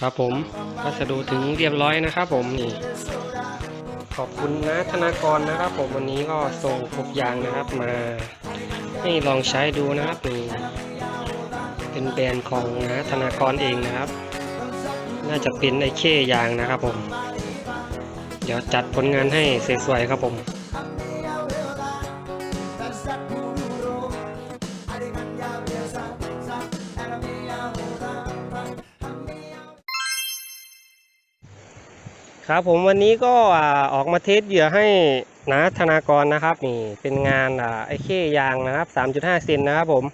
ครับผมพัสดุถึงเรียบร้อยนะครับผมนี่ขอบคุณนะธนากรนะครับ ผมวันนี้ก็ส่งหกอย่างนะครับมา ให้ลองใช้ดูนะครับนี่เป็นแบรนด์ของนะธนากรเองนะครับ น่าจะเป็นไอเคยางนะครับผม เดี๋ยวจัดผลงานให้สวยๆครับผม ครับผมวันนี้ก็ออกมาเทสเหยื่อให้นะธนากรนะครับนี่เป็นงานไอเคยางนะครับ 3.5 เซนนะครับผม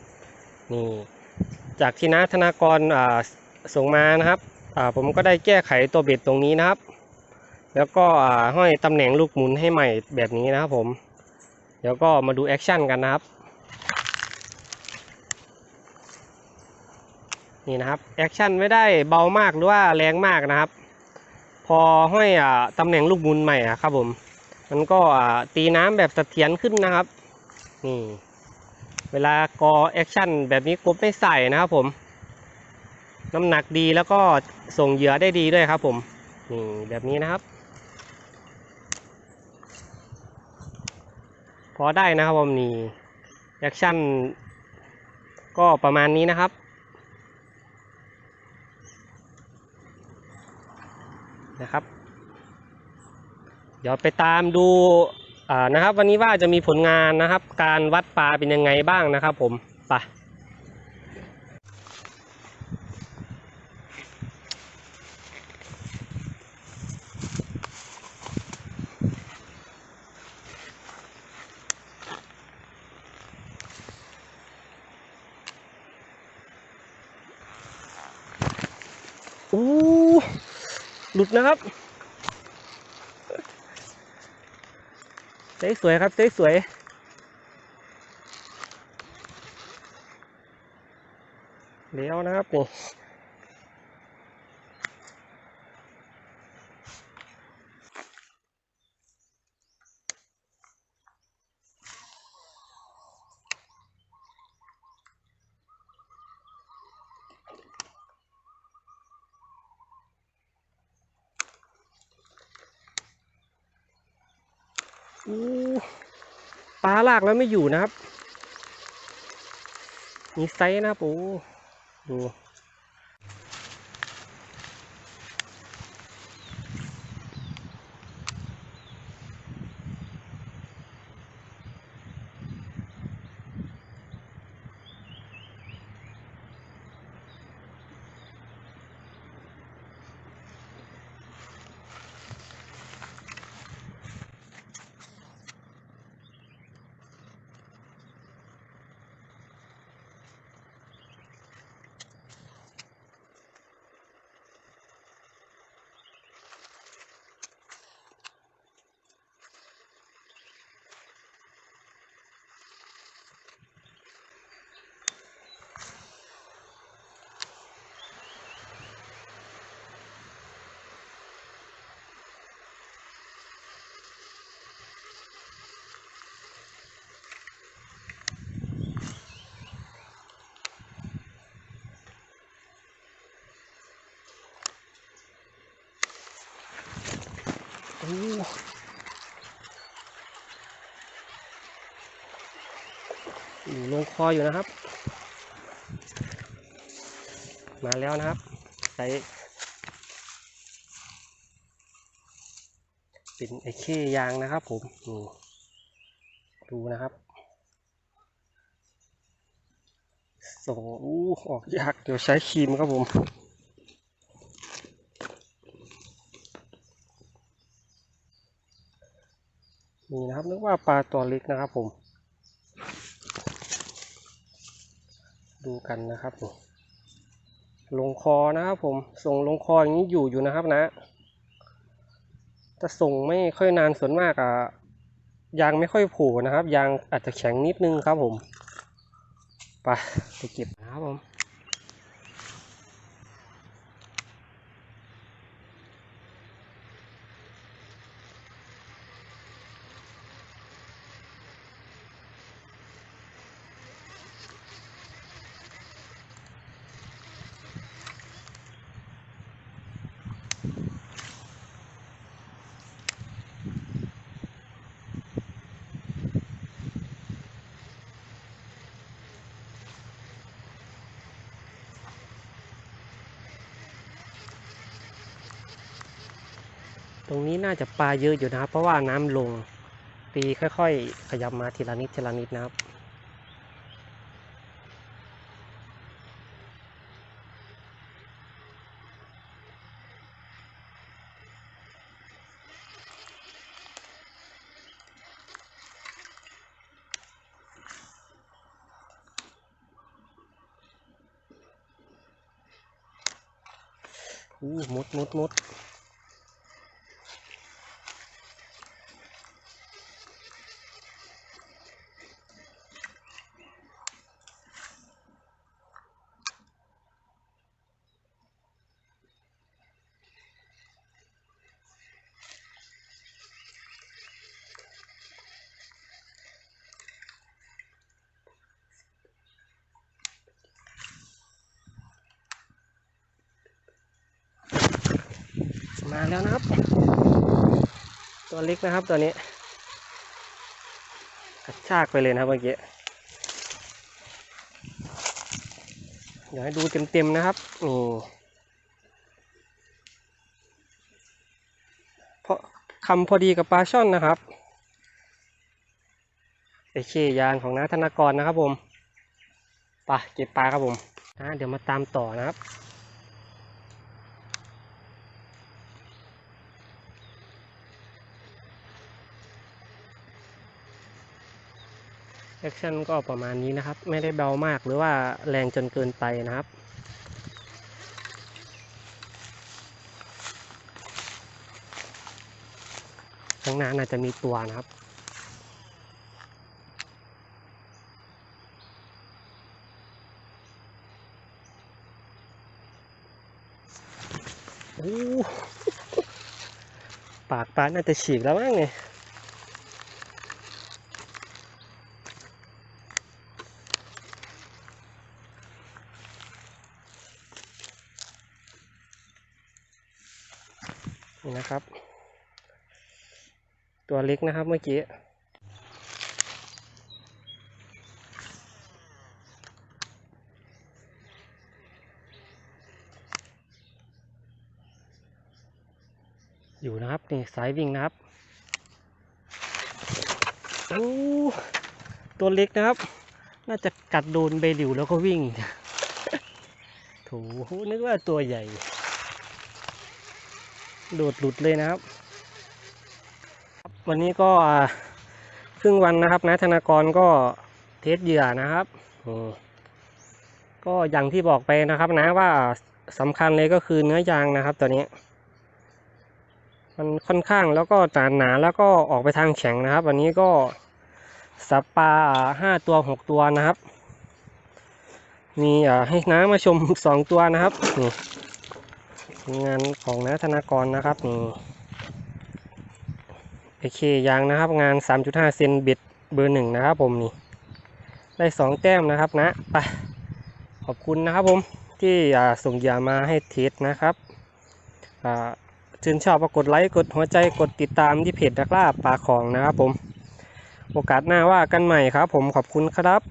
นี่จากที่นะธนากรส่งมานะครับผมก็ได้แก้ไขตัวเบ็ดตรงนี้นะครับ แล้วก็ห้อยตำแหน่งลูกหมุนให้ใหม่แบบนี้นะครับผมเดี๋ยวก็มาดูแอคชั่นกันนะครับนี่นะครับแอคชั่นไม่ได้เบามากหรือว่าแรงมากนะครับ พอห้อยอ่าตำแหน่งลูกหมุนใหม่อะครับผมมันก็อ่าตีน้ำแบบเสถียรขึ้นนะครับนี่เวลากอแอคชั่นแบบนี้กบไม่ใส่นะครับผม น้ำหนักดีแล้วก็ส่งเหยื่อได้ดีด้วยครับผมนี่แบบนี้นะครับ พอได้นะครับผมนี่แอคชั่นก็ประมาณนี้นะครับ เดี๋ยวไปตามดูนะครับวันนี้ว่าจะมีผลงานนะครับ การวัดปลาเป็นยังไงบ้างนะครับ ผมไปอู้หลุดนะครับ สวยครับสวยๆเลี้ยวนะครับนี่ ปลาลากแล้วไม่อยู่นะครับ มีไซส์นะครับโอ้ดู โอ้อยู่ลงคออยู่นะครับ มาแล้วนะครับ ใส่เป็นไอเคยางนะครับผมดูนะครับส่งอู้ออกยาก เดี๋ยวใช้ครีมครับผม นี่นะครับนึกว่าปลาตัวเล็กนะครับผม ดูกันนะครับผมลงคอนะครับผมส่งลงคออย่างนี้อยู่อยู่นะครับนะแต่ส่งไม่ค่อยนานส่วนมากอะยางไม่ค่อยผล่นะครับ ยางอาจจะแข็งนิดนึงครับผม ไปไปเก็บนะครับผม รงนี้น่าจะปลาเยอะอยู่นะครับ เพราะว่าน้ำลงตีค่อยๆ ขยับมาทีละนิดทีละนิดนะครับอู้มุดมุดมุด มาแล้วนะครับ ตัวเล็กนะครับตัวนี้กระชากไปเลยนะครับเมื่อกี้เดี๋ยวให้ดูเต็มๆนะครับนี่เพราะคำพอดีกับปลาช่อนนะครับไอเคยานของน้าธนากรนะครับผมไปะเก็บปลาครับผมอะเดี๋ยวมาตามต่อนะครับ แอคชั่นก็ประมาณนี้นะครับ ไม่ได้เบามากหรือว่าแรงจนเกินไปนะครับ ข้างหน้าน่าจะมีตัวนะครับโอ้ปากปลาน่าจะฉีกแล้วมั้งเนี่ย นี่นะครับ ตัวเล็กนะครับเมื่อกี้อยู่นะครับนี่สายวิ่งนะครับโอ้ตัวเล็กนะครับ น่าจะกัดโดนใบหลิวแล้วก็วิ่งโถูนึกว่าตัวใหญ่ โดดหลุดเลยนะครับ วันนี้ก็ครึ่งวันนะครับนะธนากรก็เทสเหยื่อนะครับก็อย่างที่บอกไปนะครับนะว่าสำคัญเลยก็คือเนื้อยางนะครับตัวนี้ มันค่อนข้างแล้วก็หนาหนาแล้วก็ออกไปทางแข็งนะครับ วันนี้ก็สับปลาห้าตัวหกตัวนะครับ มีอ่ให้น้ามาชมสองตัวนะครับนี่ งานของนาธนากรนะครับนี่โอเคยางนะครับ งาน 3.5 เซนบิดเบอร์หนึ่งนะครับผมนี่ ได้สองแต้มนะครับนะไปขอบคุณนะครับผมที่ส่งยามาให้เทสนะครับชื่นชอบก็กดไลค์กดหัวใจกดติดตามที่เพจดักล่าปลาของนะครับผม โอกาสหน้าว่ากันใหม่ครับผมขอบคุณครับ